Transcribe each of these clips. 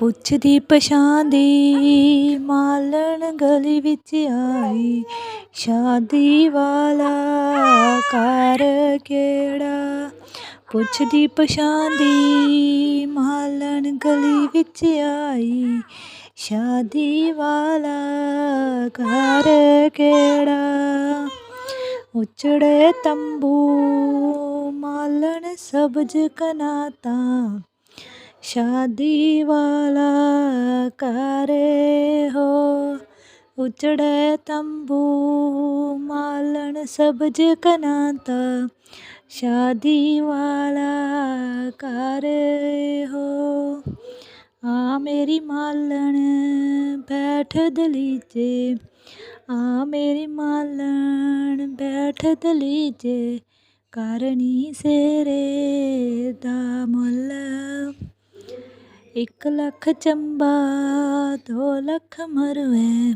ਪੁੱਛਦੀ ਪਛਾਂਦੀ ਮਾਲਣ ਗਲੀ ਵਿੱਚ ਆਈ। ਸ਼ਾਦੀ ਵਾਲਾ ਘਰ ਕਿਹੜਾ? ਪੁੱਛਦੀ ਪਛਾਂਦੀ ਮਾਲਣ ਗਲੀ ਵਿੱਚ ਆਈ। ਸ਼ਾਦੀ ਵਾਲਾ ਘਰ ਕਿਹੜਾ? ਉਚੜੇ ਤੰਬੂ ਮਾਲਣ ਸਬਜ ਕਨਾਤਾ ਸ਼ਾਦੀ ਵਾਲਾ ਘਰ ਹੋ ਉਚੜੇ ਤੰਬੂ ਮਾਲਣ ਸਬਜ ਕਨਾਤਾ। ਸ਼ਾਦੀ ਵਾਲਾ ਘਰ ਹੋ ਆ ਮੇਰੀ ਮਾਲਣ ਬੈਠ ਦਲੀਚੇ ਆ ਮੇਰੀ ਮਾਲਣ ਬੈਠ ਦਲੀਚੇ ਕਰਨੀ ਸੇਰੇ ਦਾ ਮੁੱਲ ਇੱਕ ਲੱਖ ਚੰਬਾ, ਦੋ ਲੱਖ ਮਰਵੇ,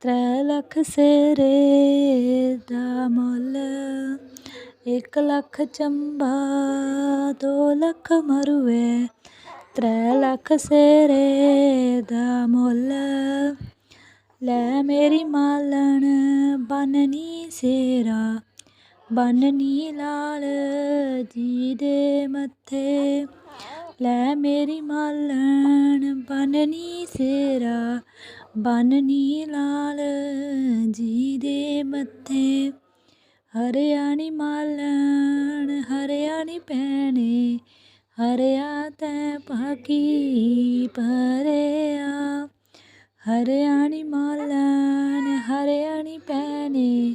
ਤ੍ਰੈ ਲੱਖ ਸੇਰੇ ਦਾ ਮੁੱਲ। ਇੱਕ ਲੱਖ ਚੰਬਾ, ਦੋ ਲੱਖ ਮਰਵੇ, ਤ੍ਰੈ ਲੱਖ ਸੇਰੇ ਦਾ ਮੁੱਲ। ਲੈ ਮੇਰੀ ਮਾਲਣ ਬੰਨਨੀ ਸੇਰਾ ਬੰਨਨੀ ਲਾਲ ਜੀ ਦੇ ਮੱਥੇ। ਲੈ ਮੇਰੀ ਮਾਲਣ ਬੰਨਨੀ ਸੇਰਾ ਬੰਨਨੀ ਲਾਲ ਜੀ ਦੇ ਮੱਥੇ। ਹਰਿਆਣੀ ਮਾਲਣ, ਹਰਿਆਣੀ ਭੈਣੇ, ਹਰਿਆ ਤੈ ਭਾਗੀ ਪਰਿਆ ਹਰਿਆਣੀ ਮਾਲਣ, ਹਰਿਆਣੀ ਭੈਣੇ,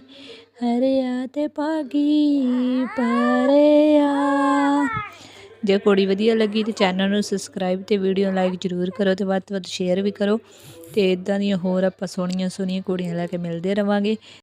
ਹਰਿਆ ਤੇ ਭਾਗੀ ਪਰਿਆ ਜੇ ਕੁੜੀ ਵਧੀਆ ਲੱਗੀ ਤੇ ਚੈਨਲ ਨੂੰ ਸਬਸਕ੍ਰਾਈਬ ਤੇ ਵੀਡੀਓ ਲਾਈਕ ਜ਼ਰੂਰ ਕਰੋ ਤੇ ਵੱਧ ਤੋਂ ਵੱਧ ਸ਼ੇਅਰ ਵੀ ਕਰੋ ਤੇ ਇਦਾਂ ਦੀਆਂ ਹੋਰ ਆਪਾਂ ਸੋਹਣੀਆਂ ਸੋਹਣੀਆਂ ਕੁੜੀਆਂ ਲੈ ਕੇ ਮਿਲਦੇ ਰਵਾਂਗੇ।